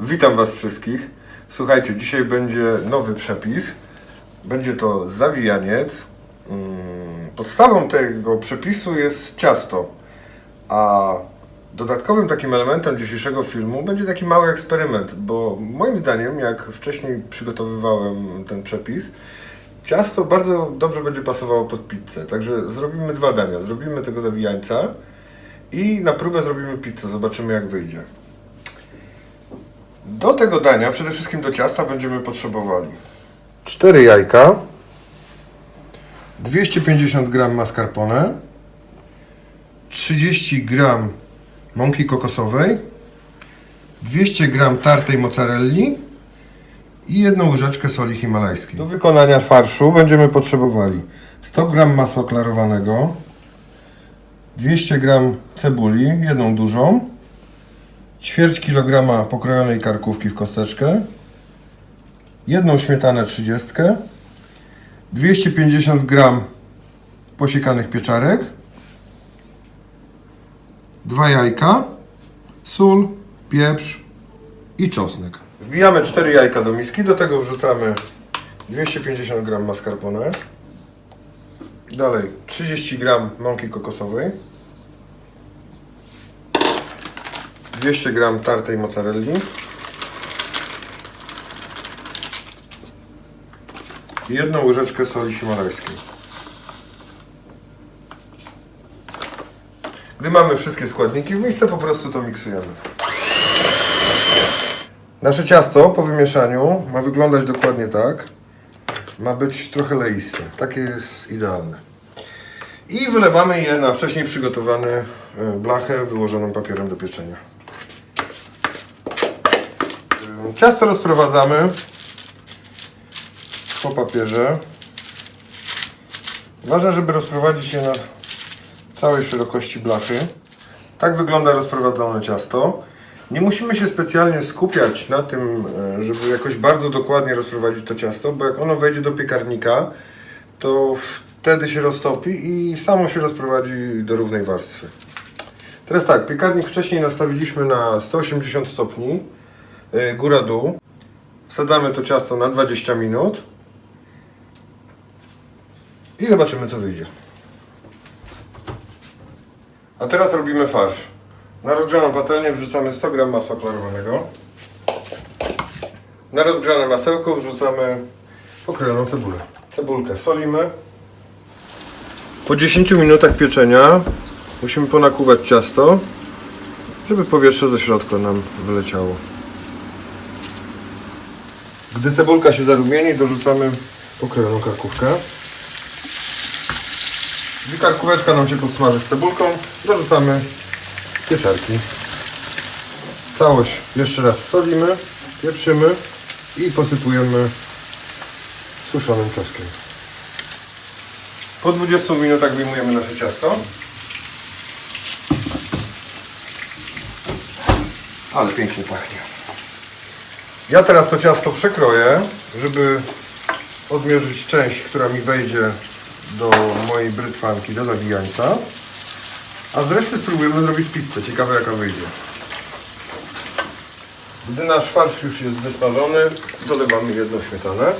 Witam Was wszystkich. Słuchajcie, dzisiaj będzie nowy przepis. Będzie to zawijaniec. Mm, Podstawą tego przepisu jest ciasto, a dodatkowym takim elementem dzisiejszego filmu będzie taki mały eksperyment, bo moim zdaniem, jak wcześniej przygotowywałem ten przepis, ciasto bardzo dobrze będzie pasowało pod pizzę. Także zrobimy dwa dania. Zrobimy tego zawijańca i na próbę zrobimy pizzę. Zobaczymy jak wyjdzie. Do tego dania, przede wszystkim do ciasta, będziemy potrzebowali 4 jajka, 250 g mascarpone, 30 g mąki kokosowej, 200 g tartej mozzarelli i jedną łyżeczkę soli himalajskiej. Do wykonania farszu będziemy potrzebowali 100 g masła klarowanego, 200 g cebuli, jedną dużą, ćwierć kilograma pokrojonej karkówki w kosteczkę, jedną śmietanę 30, 250 gram posiekanych pieczarek, dwa jajka, sól, pieprz i czosnek. Wbijamy 4 jajka do miski, do tego wrzucamy 250 gram mascarpone, dalej 30 gram mąki kokosowej, 200 gram tartej mozzarelli i jedną łyżeczkę soli himalajskiej. Gdy mamy wszystkie składniki w misce, po prostu to miksujemy. Nasze ciasto po wymieszaniu ma wyglądać dokładnie tak. Ma być trochę leiste. Takie jest idealne. I wylewamy je na wcześniej przygotowane e, blachę wyłożoną papierem do pieczenia. Ciasto rozprowadzamy po papierze. Ważne, żeby rozprowadzić je na całej szerokości blachy. Tak wygląda rozprowadzone ciasto. Nie musimy się specjalnie skupiać na tym, e, żeby jakoś bardzo dokładnie rozprowadzić to ciasto, bo jak ono wejdzie do piekarnika, to wtedy się roztopi i samo się rozprowadzi do równej warstwy. Teraz tak, piekarnik wcześniej nastawiliśmy na 180 stopni, góra-dół. Wsadzamy to ciasto na 20 minut i zobaczymy co wyjdzie. A teraz robimy farsz. Na rozgrzaną patelnię wrzucamy 100 g masła klarowanego. Na rozgrzane masełko wrzucamy pokrojoną cebulę. Cebulkę solimy. Po 10 minutach pieczenia musimy ponakuwać ciasto, żeby powietrze ze środka nam wyleciało. Gdy cebulka się zarumieni, dorzucamy pokrojoną karkówkę. Gdy karkóweczka nam się podsmaży z cebulką, dorzucamy pieczarki. Całość jeszcze raz solimy, pieprzymy i posypujemy suszonym czosnkiem. Po 20 minutach wyjmujemy nasze ciasto. Ale pięknie pachnie. Ja teraz to ciasto przekroję, żeby odmierzyć część, która mi wejdzie do mojej brytwanki, do zawijańca. A z reszty spróbujemy zrobić pizzę. Ciekawe jaka wyjdzie. Gdy nasz farsz już jest wysmażony, dolewamy jedną śmietanę.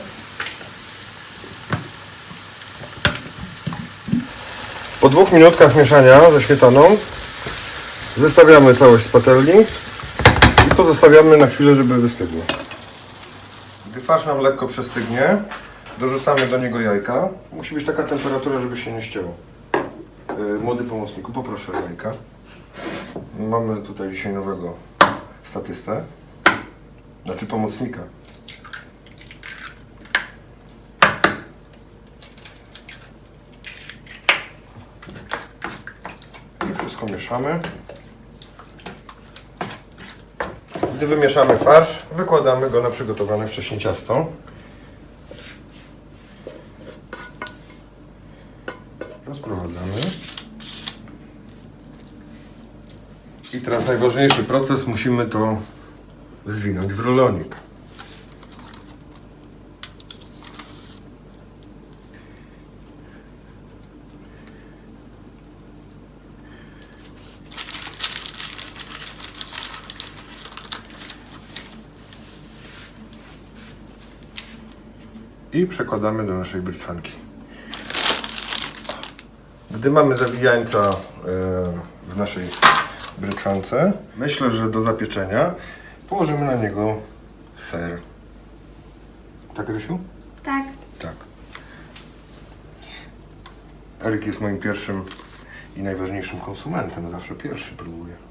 Po dwóch minutkach mieszania ze śmietaną zestawiamy całość z patelni to zostawiamy na chwilę, żeby wystygło. Gdy farsz nam lekko przestygnie, dorzucamy do niego jajka. Musi być taka temperatura, żeby się nie ścięło. Yy, Młody pomocniku, poproszę jajka. Mamy tutaj dzisiaj nowego statystę, znaczy pomocnika. I wszystko mieszamy. Gdy wymieszamy farsz, wykładamy go na przygotowane wcześniej ciasto. Rozprowadzamy. I teraz najważniejszy proces, musimy to zwinąć w rulonik. I przekładamy do naszej brytwanki. Gdy mamy zawijańca e, w naszej brytwance, myślę, że do zapieczenia położymy na niego ser. Tak, Rysiu? Tak. Tak. Eryk jest moim pierwszym i najważniejszym konsumentem. Zawsze pierwszy próbuje.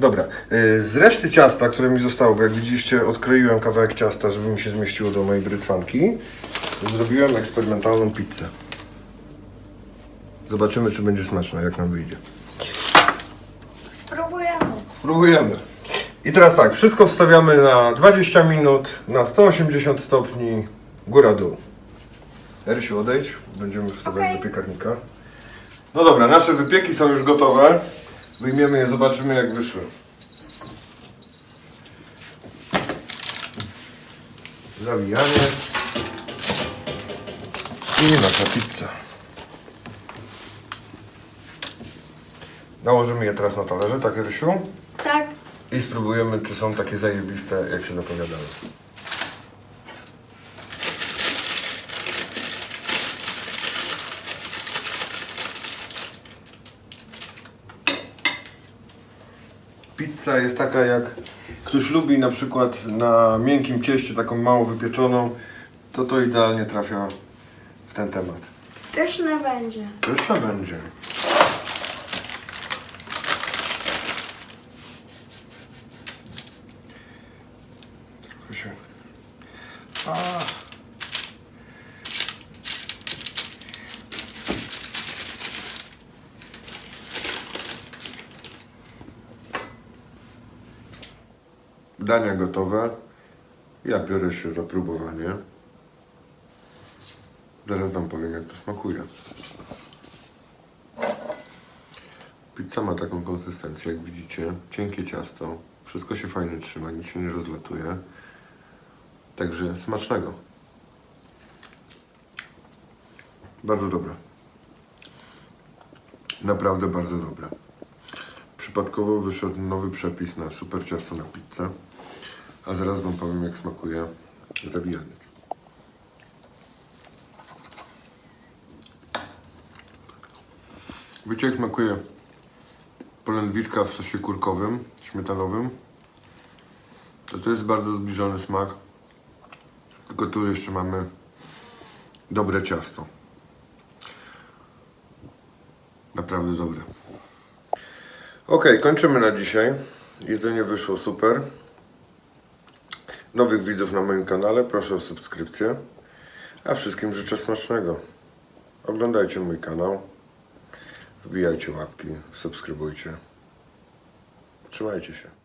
Dobra, y, z reszty ciasta, które mi zostało, bo jak widzieliście, odkroiłem kawałek ciasta, żeby mi się zmieściło do mojej brytwanki, zrobiłem eksperymentalną pizzę. Zobaczymy, czy będzie smaczna, jak nam wyjdzie. Spróbujemy. Spróbujemy. I teraz tak, wszystko wstawiamy na 20 minut, na 180 stopni, góra-dół. Erysiu, odejdź, będziemy wsadzać Okej. do piekarnika. No dobra, nasze wypieki są już gotowe. Wyjmiemy je, zobaczymy jak wyszły. Zawijanie. I nasza pizza. Nałożymy je teraz na talerze, tak Erysiu? Tak. I spróbujemy, czy są takie zajebiste, jak się zapowiadały. Jest taka, jak ktoś lubi na przykład na miękkim cieście, taką mało wypieczoną, to to idealnie trafia w ten temat. Pyszne będzie. Pyszna będzie. Trochę się... A. Dania gotowe. Ja biorę się za próbowanie. Zaraz Wam powiem, jak to smakuje. Pizza ma taką konsystencję, jak widzicie. Cienkie ciasto. Wszystko się fajnie trzyma, nic się nie rozlatuje. Także smacznego. Bardzo dobre. Naprawdę bardzo dobre. Przypadkowo wyszedł nowy przepis na super ciasto na pizzę. A zaraz Wam powiem, jak smakuje zawijaniec. Wiecie, jak smakuje polędwiczka w sosie kurkowym, śmietanowym? To to jest bardzo zbliżony smak. Tylko tu jeszcze mamy dobre ciasto. Naprawdę dobre. Ok, kończymy na dzisiaj. Jedzenie wyszło super. Nowych widzów na moim kanale proszę o subskrypcję. A wszystkim życzę smacznego. Oglądajcie mój kanał. Wbijajcie łapki, subskrybujcie. Trzymajcie się.